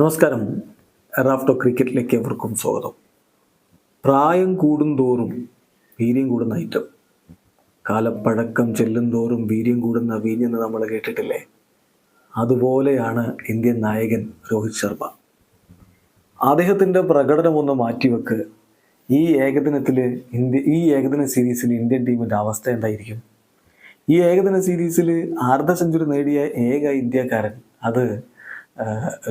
നമസ്കാരം. റാഫ്റ്റോ ക്രിക്കറ്റിലേക്ക് എവർക്കും സ്വാഗതം. പ്രായം കൂടുന്തോറും വീര്യം കൂടുന്ന ഐറ്റം. കാലപ്പഴക്കം ചെല്ലുംതോറും വീര്യം കൂടുന്ന വീഞ്ഞെന്ന് നമ്മൾ കേട്ടിട്ടില്ലേ? അതുപോലെയാണ് ഇന്ത്യൻ നായകൻ രോഹിത് ശർമ്മ. അദ്ദേഹത്തിന്റെ പ്രകടനം ഒന്ന് മാറ്റിവെക്ക്. ഈ ഏകദിനത്തിൽ ഇന്ത്യ ഈ ഏകദിന സീരീസിൽ ഇന്ത്യൻ ടീമിന്റെ അവസ്ഥ എന്തായിരിക്കും? ഈ ഏകദിന സീരീസിൽ അർദ്ധ സെഞ്ചുറി നേടിയ ഏക ഇന്ത്യക്കാരൻ അത്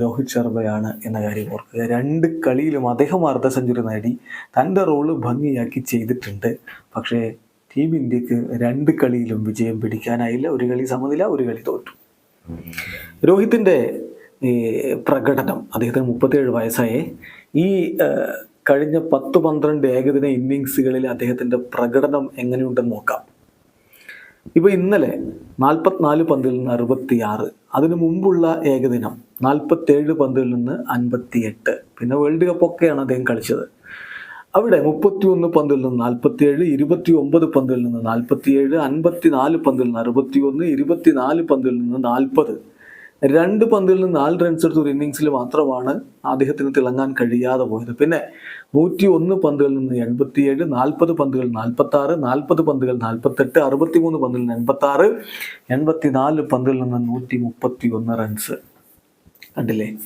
രോഹിത് ശർമ്മയാണ് എന്ന കാര്യം ഓർക്കുക. രണ്ട് കളിയിലും അദ്ദേഹം അർദ്ധ സെഞ്ചുറി നേടി. തന്റെ റോൾ ഭംഗിയാക്കി ചെയ്തിട്ടുണ്ട്. പക്ഷേ ടീം ഇന്ത്യയ്ക്ക് രണ്ട് കളിയിലും വിജയം പിടിക്കാനായില്ല. ഒരു കളി സമനില ഒരു കളി തോറ്റു. രോഹിത്തിന്റെ പ്രകടനം അദ്ദേഹത്തിന് മുപ്പത്തിയേഴ് വയസ്സായേ. ഈ കഴിഞ്ഞ പത്ത് പന്ത്രണ്ട് ഏകദിന ഇന്നിങ്സുകളിൽ അദ്ദേഹത്തിന്റെ പ്രകടനം എങ്ങനെയുണ്ടെന്ന് നോക്കാം. ഇപ്പൊ ഇന്നലെ നാൽപ്പത്തിനാല് പന്തിൽ നിന്ന് അറുപത്തിയാറ്. അതിനു മുമ്പുള്ള ഏകദിനം നാൽപ്പത്തേഴ് പന്തിൽ നിന്ന് അൻപത്തിയെട്ട്. പിന്നെ വേൾഡ് കപ്പൊക്കെയാണ് അദ്ദേഹം കളിച്ചത്. അവിടെ മുപ്പത്തിയൊന്ന് പന്തിൽ നിന്ന് നാൽപ്പത്തിയേഴ് ഇരുപത്തി ഒമ്പത് പന്തിൽ നിന്ന് നാൽപ്പത്തിയേഴ് അൻപത്തിനാല് പന്തിൽ നിന്ന് അറുപത്തിയൊന്ന് ഇരുപത്തിനാല് പന്തിൽ നിന്ന് നാൽപ്പത് രണ്ട് പന്തിൽ നിന്ന് നാല് റൺസ് എടുത്ത ഒരു ഇന്നിങ്സിൽ മാത്രമാണ് അദ്ദേഹത്തിന് തിളങ്ങാൻ കഴിയാതെ പോയത്. പിന്നെ നൂറ്റി ഒന്ന് പന്തുകളിൽ നിന്ന് എൺപത്തിയേഴ് നാൽപ്പത് പന്തുകൾ നാൽപ്പത്തി ആറ് നാൽപ്പത് പന്തുകൾ നാൽപ്പത്തെട്ട് അറുപത്തിമൂന്ന് പന്തിൽ നിന്ന് എൺപത്തി ആറ് എൺപത്തിനാല് പന്തിൽ നിന്ന് നൂറ്റി മുപ്പത്തി ഒന്ന് റൺസ് കണ്ടില്ലേ?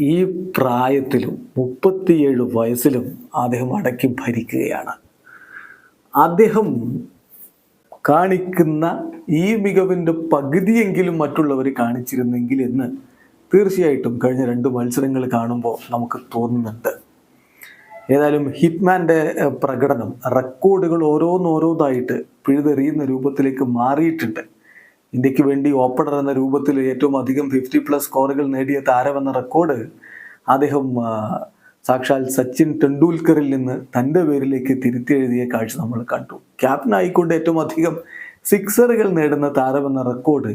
ഈ പ്രായത്തിലും മുപ്പത്തിയേഴ് വയസ്സിലും അദ്ദേഹം അടക്കി ഭരിക്കുകയാണ്. അദ്ദേഹം കാണിക്കുന്ന ഈ മികവിന്റെ പകുതിയെങ്കിലും മറ്റുള്ളവർ കാണിച്ചിരുന്നെങ്കിൽ എന്ന് തീർച്ചയായിട്ടും കഴിഞ്ഞ രണ്ട് മത്സരങ്ങൾ കാണുമ്പോൾ നമുക്ക് തോന്നുന്നുണ്ട്. ഏതായാലും ഹിറ്റ്മാന്റെ പ്രകടനം റെക്കോർഡുകൾ ഓരോന്നോരോതായിട്ട് പിഴുതെറിയുന്ന രൂപത്തിലേക്ക് മാറിയിട്ടുണ്ട്. ഇന്ത്യയ്ക്ക് വേണ്ടി ഓപ്പണർ എന്ന രൂപത്തിൽ ഏറ്റവും അധികം ഫിഫ്റ്റി പ്ലസ് സ്കോറുകൾ നേടിയ താരമെന്ന റെക്കോർഡ് അദ്ദേഹം സാക്ഷാൽ സച്ചിൻ ടെണ്ടുൽക്കറിൽ നിന്ന് തന്റെ പേരിലേക്ക് തിരുത്തി എഴുതിയ കാഴ്ച നമ്മൾ കണ്ടു. ക്യാപ്റ്റൻ ആയിക്കൊണ്ട് ഏറ്റവും അധികം സിക്സറുകൾ നേടുന്ന താരമെന്ന റെക്കോർഡ്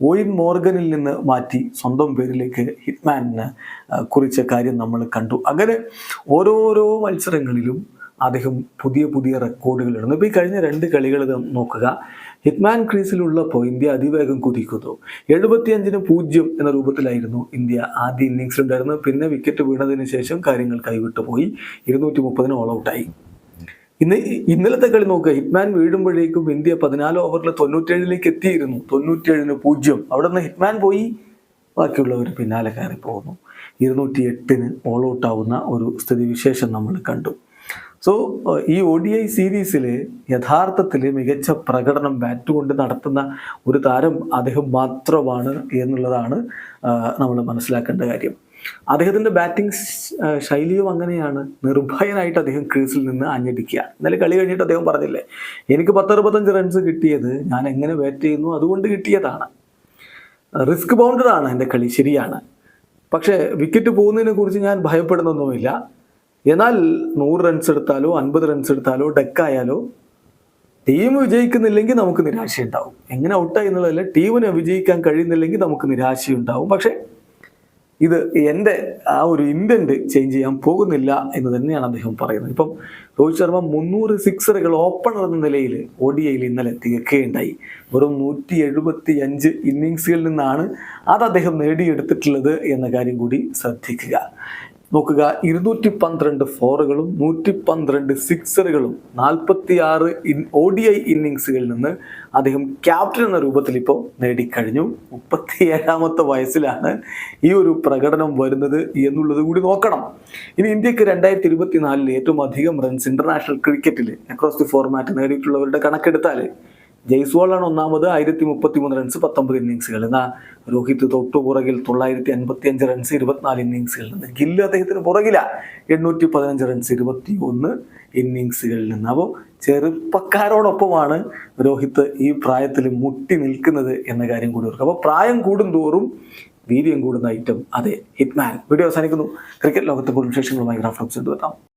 ഓയിൻ മോർഗനിൽ നിന്ന് മാറ്റി സ്വന്തം പേരിലേക്ക് ഹിറ്റ്മാനിന് കുറിച്ച കാര്യം നമ്മൾ കണ്ടു. അങ്ങനെ ഓരോരോ മത്സരങ്ങളിലും അദ്ദേഹം പുതിയ പുതിയ റെക്കോർഡുകൾ ഇടുന്നു. ഇപ്പോൾ ഈ കഴിഞ്ഞ രണ്ട് കളികൾ നോക്കുക. ഹിറ്റ്മാൻ ക്രീസിലുള്ളപ്പോൾ ഇന്ത്യ അതിവേഗം കുതിക്കുന്നു. എഴുപത്തിയഞ്ചിന് പൂജ്യം എന്ന രൂപത്തിലായിരുന്നു ഇന്ത്യ ആദ്യ ഇന്നിങ്സ് ഉണ്ടായിരുന്നത്. പിന്നെ വിക്കറ്റ് വീണതിന് ശേഷം കാര്യങ്ങൾ കൈവിട്ടു പോയി. ഇരുന്നൂറ്റി മുപ്പതിന് ഓൾ ഔട്ടായി ഇന്ന് ഇന്നലത്തെ കളി നോക്കുക. ഹിറ്റ്മാൻ വീഴുമ്പോഴേക്കും ഇന്ത്യ പതിനാല് ഓവറിൽ തൊണ്ണൂറ്റേഴിലേക്ക് എത്തിയിരുന്നു. തൊണ്ണൂറ്റേഴിന് പൂജ്യം. അവിടെ നിന്ന് ഹിറ്റ്മാൻ പോയി. ബാക്കിയുള്ളവർ പിന്നാലെ കയറി പോകുന്നു ഇരുന്നൂറ്റി എട്ടിന് ഓൾ ഔട്ട് ആവുന്ന ഒരു സ്ഥിതിവിശേഷം നമ്മൾ കണ്ടു. സോ ഈ ഒ ഡി ഐ സീരീസിൽ യഥാർത്ഥത്തിൽ മികച്ച പ്രകടനം ബാറ്റ് കൊണ്ട് നടത്തുന്ന ഒരു താരം അദ്ദേഹം മാത്രമാണ് എന്നുള്ളതാണ് നമ്മൾ മനസ്സിലാക്കേണ്ട കാര്യം. അദ്ദേഹത്തിന്റെ ബാറ്റിംഗ് ശൈലിയും അങ്ങനെയാണ്. നിർഭയനായിട്ട് അദ്ദേഹം ക്രീസിൽ നിന്ന് അഞ്ഞടിക്കുക. ഇന്നലെ കളി കഴിഞ്ഞിട്ട് അദ്ദേഹം പറഞ്ഞില്ലേ എനിക്ക് പത്തറുപത്തഞ്ച് റൺസ് കിട്ടിയത് ഞാൻ എങ്ങനെ ബാറ്റ് ചെയ്യുന്നു? അതുകൊണ്ട് കിട്ടിയതാണ്. റിസ്ക് ബൗണ്ടഡ് ആണ് എന്റെ കളി ശരിയാണ്. പക്ഷേ വിക്കറ്റ് പോകുന്നതിനെ കുറിച്ച് ഞാൻ ഭയപ്പെടുന്നൊന്നുമില്ല. എന്നാൽ നൂറ് റൺസ് എടുത്താലോ അൻപത് റൺസ് എടുത്താലോ ഡെക്കായാലോ ടീം വിജയിക്കുന്നില്ലെങ്കിൽ നമുക്ക് നിരാശയുണ്ടാവും. എങ്ങനെ ഔട്ടായി എന്നുള്ളതല്ല ടീമിനെ വിജയിക്കാൻ കഴിയുന്നില്ലെങ്കിൽ നമുക്ക് നിരാശയുണ്ടാവും. പക്ഷേ ഇത് എന്റെ ആ ഒരു ഇന്റന്റ് ചേഞ്ച് ചെയ്യാൻ പോകുന്നില്ല എന്ന് തന്നെയാണ് അദ്ദേഹം പറയുന്നത്. ഇപ്പം രോഹിത് ശർമ്മ മുന്നൂറ് സിക്സറുകൾ ഓപ്പണർ എന്ന നിലയിൽ ഒ ഡി ഐയിൽ ഇന്നലെ തികക്കുകയുണ്ടായി വെറും നൂറ്റി എഴുപത്തി അഞ്ച് ഇന്നിങ്സുകളിൽ നിന്നാണ് അത് അദ്ദേഹം നേടിയെടുത്തിട്ടുള്ളത് എന്ന കാര്യം കൂടി ശ്രദ്ധിക്കുക. നോക്കുക ഇരുന്നൂറ്റി പന്ത്രണ്ട് ഫോറുകളും നൂറ്റി പന്ത്രണ്ട് സിക്സറുകളും നാൽപ്പത്തി ആറ് ഇൻ ഒ ഡി ഐ ഇന്നിങ്സുകളിൽ നിന്ന് അദ്ദേഹം ക്യാപ്റ്റൻ എന്ന രൂപത്തിൽ ഇപ്പോൾ നേടിക്കഴിഞ്ഞു. മുപ്പത്തി ഏഴാമത്തെ വയസ്സിലാണ് ഈ ഒരു പ്രകടനം വരുന്നത് എന്നുള്ളത് കൂടി നോക്കണം. ഇനി ഇന്ത്യയ്ക്ക് രണ്ടായിരത്തി ഇരുപത്തി നാലിൽ ഏറ്റവും അധികം റൺസ് ഇന്റർനാഷണൽ ക്രിക്കറ്റിൽ അക്രോസ് ദി ഫോർമാറ്റ് നേടിയിട്ടുള്ളവരുടെ കണക്കെടുത്താൽ ജയ്സ്വാളാണ് ഒന്നാമത് ആയിരത്തി മുപ്പത്തി മൂന്ന് റൺസ് പത്തൊമ്പത് ഇന്നിങ്സുകൾ എന്നാൽ രോഹിത് തൊട്ടു പുറകിൽ തൊള്ളായിരത്തി അൻപത്തി അഞ്ച് റൺസ് ഇരുപത്തിനാല് ഇന്നിങ്സുകളിൽ നിന്ന്. ഗില്ല് അദ്ദേഹത്തിന് പുറകില എണ്ണൂറ്റി പതിനഞ്ച് റൺസ് ഇരുപത്തി ഒന്ന് ഇന്നിങ്സുകളിൽ നിന്ന്. അപ്പോൾ ചെറുപ്പക്കാരോടൊപ്പമാണ് രോഹിത് ഈ പ്രായത്തിൽ മുട്ടി നിൽക്കുന്നത് എന്ന കാര്യം കൂടി ഓർക്കുക അപ്പോൾ പ്രായം കൂടുന്തോറും വീര്യം കൂടുന്ന ഐറ്റം അതെ ഹിറ്റ്മാൻ. വീഡിയോ അവസാനിക്കുന്നു. ക്രിക്കറ്റ് ലോകത്തെ കൂടുതൽ വിശേഷങ്ങളുമായി ഗ്രാഫ് എത്താം